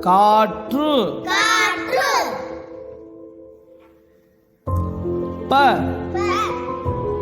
காற்று. ப.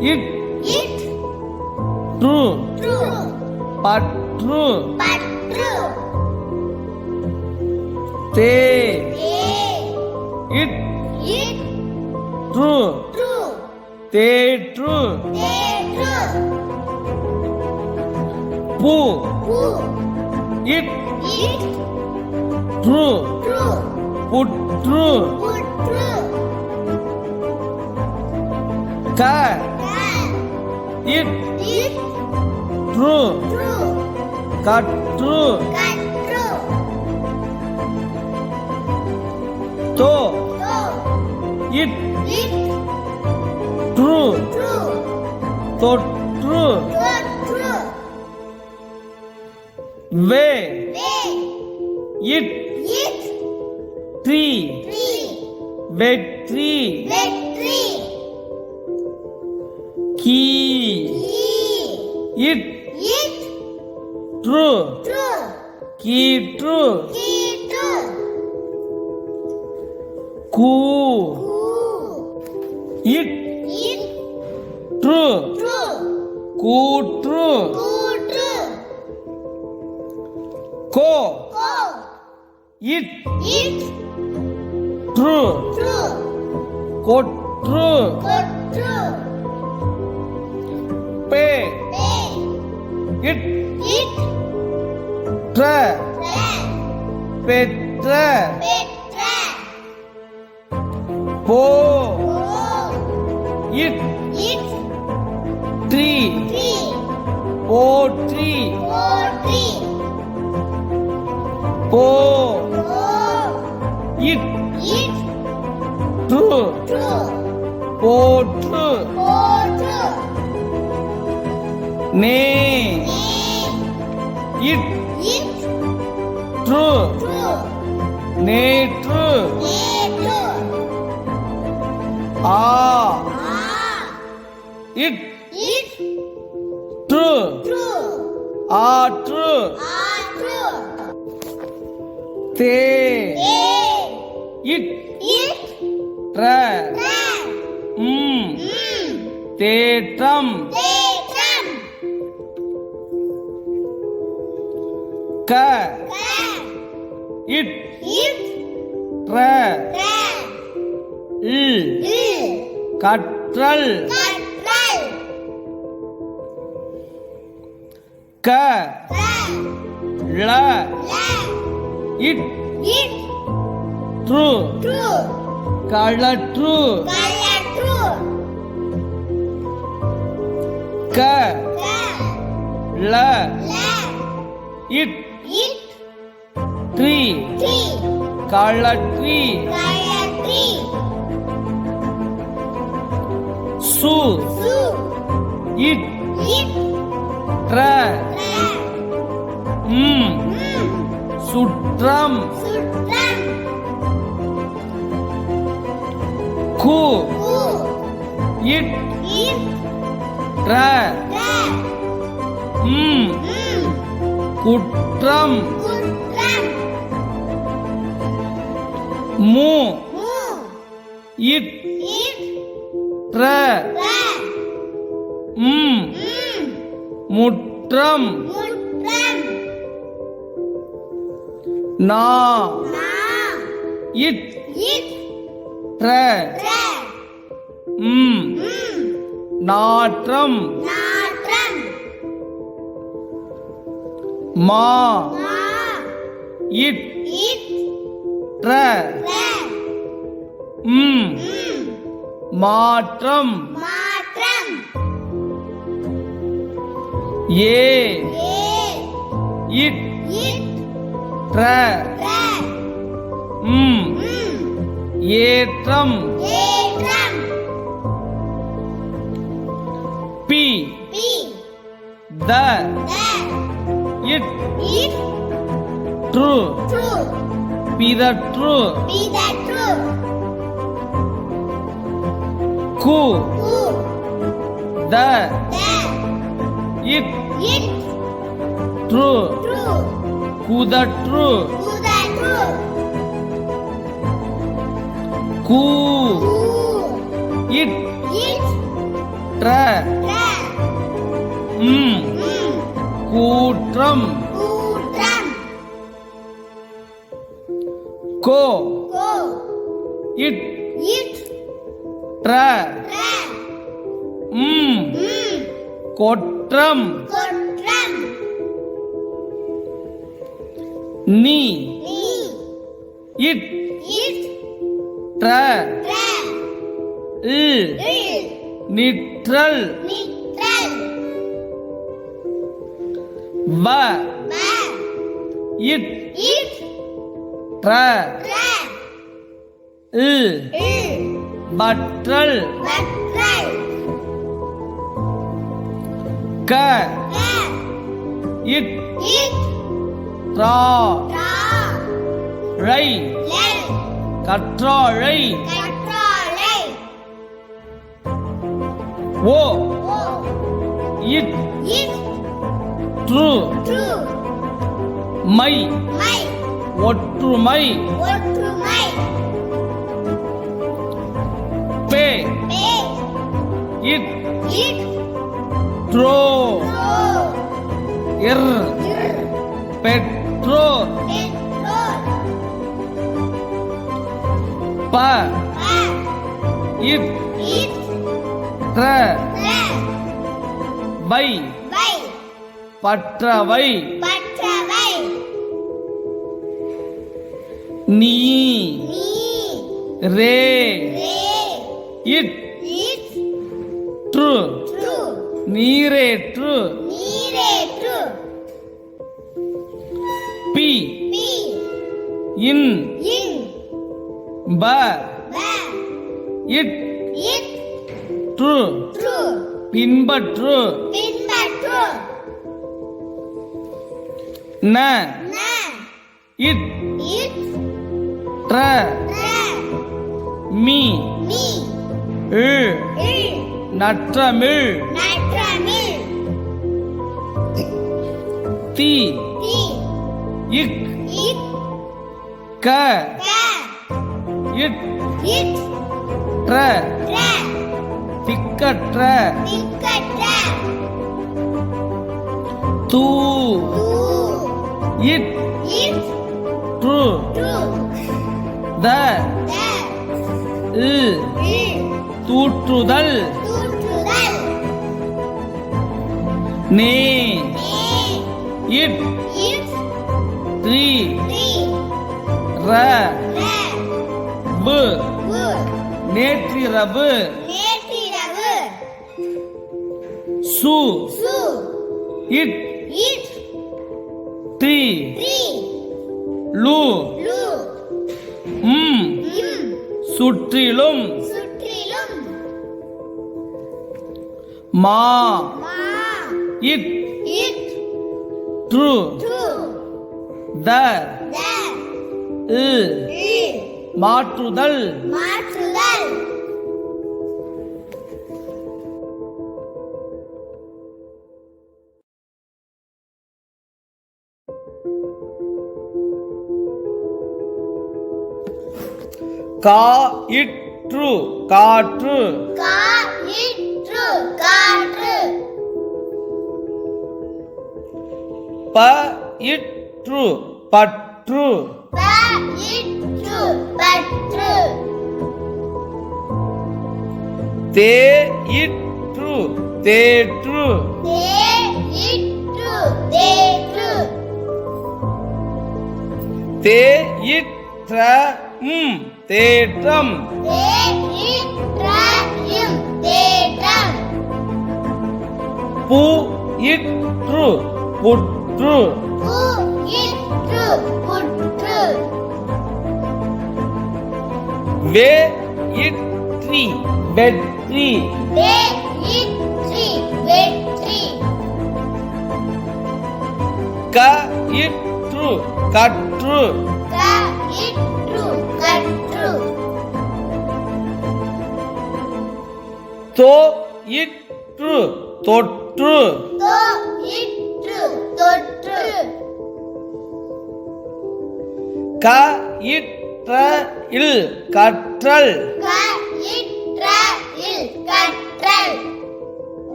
இட். இட். ட்ரு ட்ரு பற்று. தே. இட். இட். ட்ரு ட்ரு தேற்று. பூ. பூ. இட். புற்று. புற்று. க. இட். ட்ரு கற்று. தோ. இட். ட்ரு தொற்று. வே. இட். ட்ரீ ட்ரீ வெற்றி வெற்றி கீ ஈ இட் இட் ட்ரு ட்ரு கீற்று கீற்று கூ கூ இட் இட் ட்ரு ட்ரு கூற்று கூற்று கோ கோ இட் இட் ட்ரு ட்ரு கொற்று. கொற்று. பே. இட். ட்ர. பெற்ற. போ. இட். ட்ரீ. போற்றி. போ. போற்று. போற்று நே. இட் ட்ரு நேற்று. ஆ. ஆ இட் ட்ரு ஆற்று. தே. இட் தேற்றம். க. இட். இட். ர ர இல் கற்றல். க. ல இட். ட்ரு ட்ரு களற்று க. ல. இட். இட் ட்ரீ ட்ரீ சு. இட். ட்ர ம். சுற்றம். கு. கு இட் இட். ர ம். குற்றம். மு. இட். ர ம். முற்றம். நா. இட். ர ம். நாற்றம். மா. இட். ம். மாற்றம். ஏ. இட். ம். ஏற்றம். ஏற்றம். த த இட் இட் ட்ரு. ட்ரு. பிதற்று பி த ட்ரு. கு. கு. த த இட் it, true true, குதற்று to the true, கூ. who, இட் it, ட்ர. tra, ம். mm, கூற்றம் கோ. இட். ட்ர ம். கொற்றம். நீ. இட். ட்ர நிற்றல். நிற்றல், வ. இட். ட்ர இல் பற்றல் க. இட். ரா ரை கற்றாழை. ஓ. இட். True, மை. ஒற்றுமை. பே. பே, இட். ட்ரோ இர். petrol, ப. pa, இட். ட்ர வை, பற்றவை. நீ. ரே. இட். ட்ரு. நீரேற்று. பி. இன். ப. இட். it, ட்ரு. பின்பற்று. பின்பற்று, ந. இட். ட்ர மீ. இல், நற்றமிழ். தி. இக். க. க, இட். ட்ர திக்கற்ற, தூ. It, ட்ரு true, த த, இல் இல், தூற்றுதல். நே நே, இட் it, த்ரீ ர பு நேற்றிரவு. நேற்றிரவு, சு சு, இட் it, லு, ம். இம், சுற்றிலும். மா. இட் it, ட்ரு. த. த, மாற்றுதல். மாற்றுதல், காற்று. காற்று, காற்று, ப இற்று பற்று பற்று, தே இற்று தேற்று தேற்று, தே இற்ற ம் தேற்றம். பு இற்று புற்று. வே இற்றி வெற்றி. க இற்று கற்று, தோ இற்று தொற்று. க இற்ற இல் கற்றல்.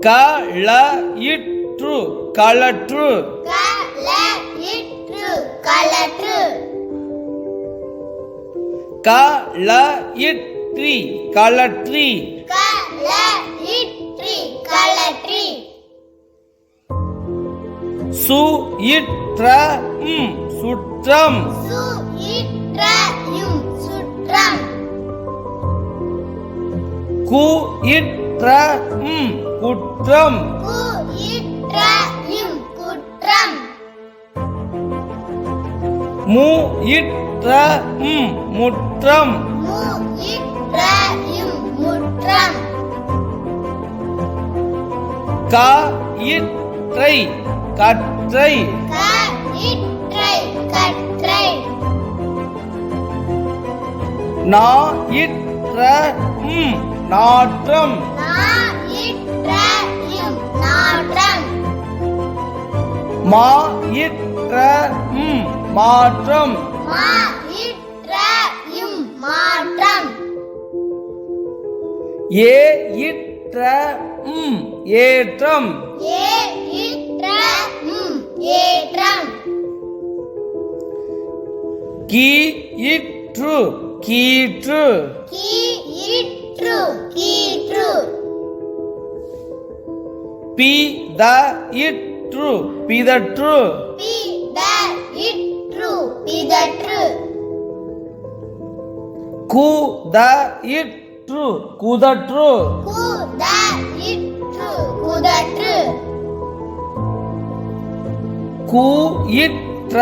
க இற்ற களற்று களற்று க ல இற்றி களற்றி க ல இற்றி களற்றி சு இற்ற ம் சுற்றம். சு இற்ற யும் சுற்றம். கு இற்ற ம் குற்றம். கு இற்ற யும் குற்றம். மு இற்ற ம் முற்றம். க இற்றை கற்றை. கற்றை. நா இற்ற ம் நாற்றம். மா இற்ற மாற்றம். மாற்றம். ஏ இற்ற ம் ஏற்றம். ஏற்றம். கீற்று கி இற்று கீற்று. பி த இற்று பிதற்று. பி த இற்று பிதற்று. கு த இற்று குதற்று. குதற்று கு இற்ற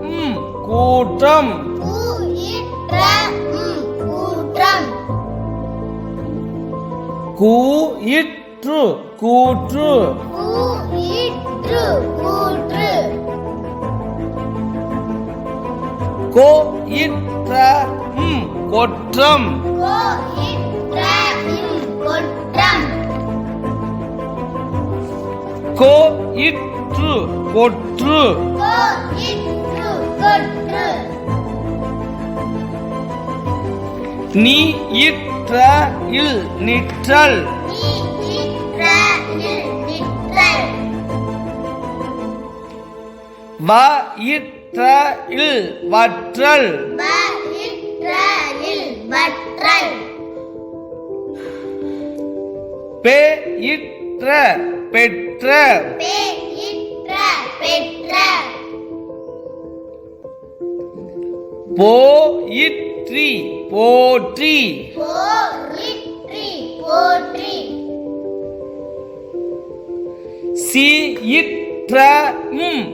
ம் கூற்றம். கூற்றம். கு இற்று கூற்று. கு இற்று கூற்று. கோ இற்ற ம் கொற்றம். கொற்றம். கோ இற்று கொற்று. நீ இற்ற இல் நிற்றல். வ இற்ற இல் வற்றல். ப இற்ற பெற்ற பெற்ற போ போற்றி. போற்றி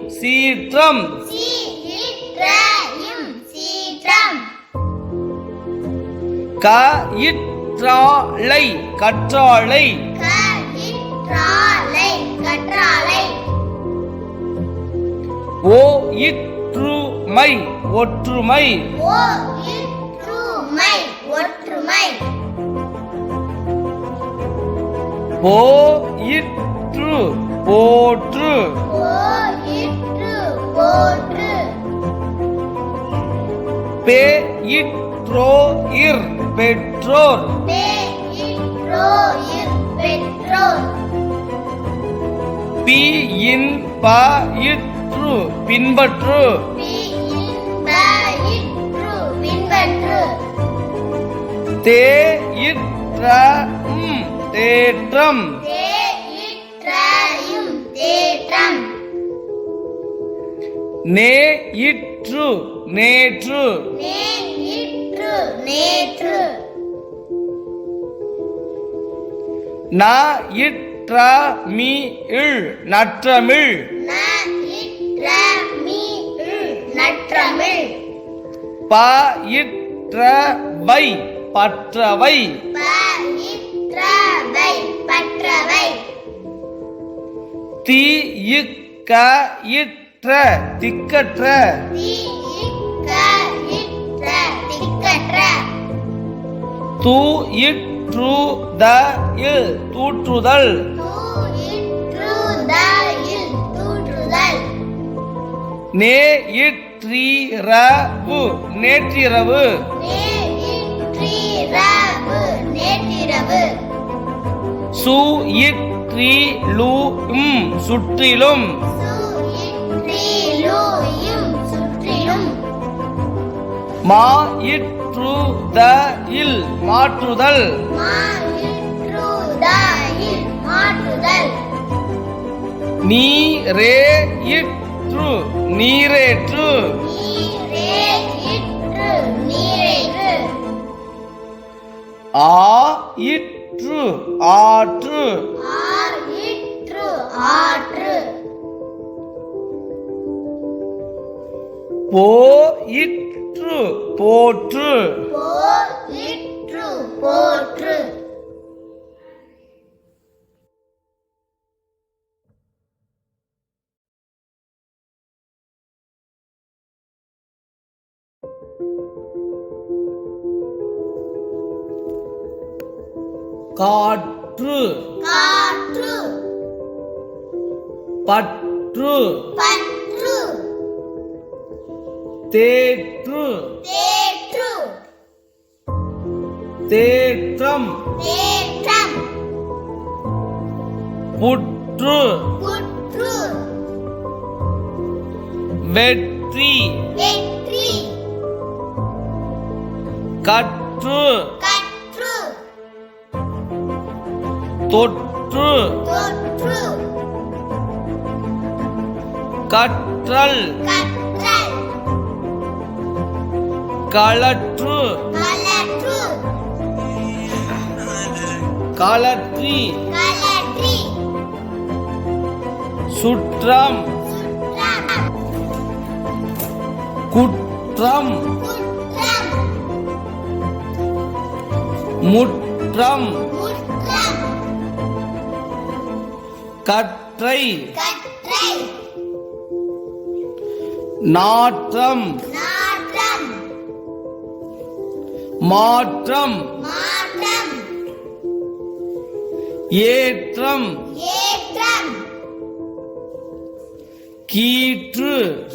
சீற்றம். சீற்றம் க இற்றாலை கற்றாழை. கற்றாலை ஓ இற்றுமை ஒற்றுமை. ஓ இற்றுமை ஒற்றுமை. போ இற்று போற்று. ஓ இற்று போற்று. பே பெற்றோர். பே பெற்றோர். பி இன் ப இற்று பின்பற்று. தே இற்ற ம் தேற்றம். நே இற்று நேற்று. நேற்று. ந இற்ற நற்றமிழ் நற்றமிழ். ப இற்ற வை பற்றவை பற்றவை. தி இக்க இற்ற திக்கற்ற. தி இக்க இற்ற திக்கற்ற. து இற்று த இல் தூற்றுதல். நே இற்றீரவு நேற்றிரவு. சு சுற்றிலும். மா இற்றுத இல் மாற்றுதல். மாற்றுதாயில் மாற்றுதல். நீரே இற்று நீரேற்று. ஆ இற்று ஆற்று. ஆற்று. போ இற்று போற்று. போ இற்று போற்று. காற்று. காற்று. பற்று. பற்று. தேற்று. தேற்று. தேற்றம். தேற்றம். புற்று. வெற்றி வெற்றி. கற்று. தொற்று. கற்றல். களற்று களற்றி சுற்றம். குற்றம். முற்றம். கற்றை. நாற்றம். மாற்றம். ஏற்றம். கீற்று.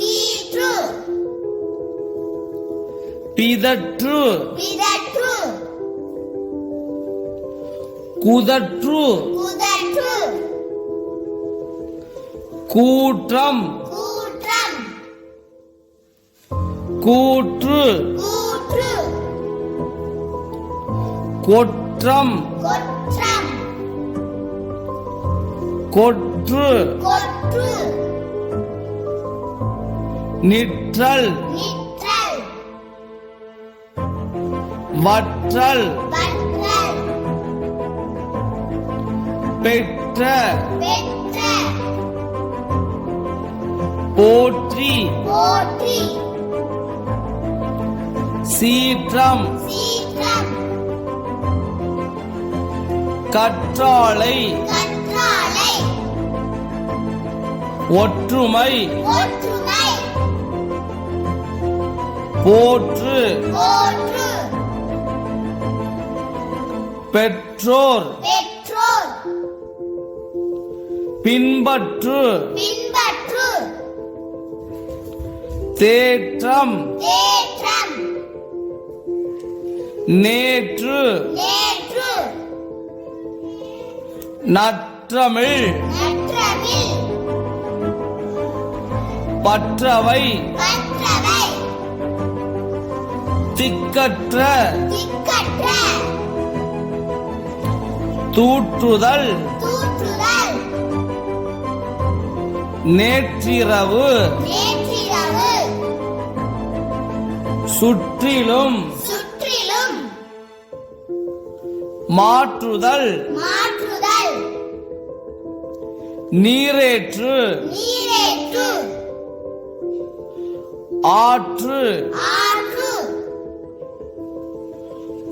பிதற்று. குதற்று. கூற்றம். கூற்று. கூற்று. கொற்றம். கொற்று. நிற்றல். வற்றல். பெற்ற பெற்ற சீற்றம் கற்றாழை ஒற்றுமை போற்று போற்று பெற்றோர் பெற்றோர் பின்பற்று. பின்பற்று. தேற்றம். தேற்றம். நேற்று. நேற்று. நற்றமிழ். நற்றமிழ். பற்றவை. கற்றவை திக்கற்ற. திக்கற்ற. தூற்றுதல். தூற்றுதல். நேற்றிரவு சுற்றிலும் சுற்றிலும் மாற்றுதல் மாற்றுதல் நீரேற்று நீரேற்று ஆற்று ஆற்று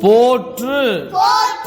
போற்று போற்று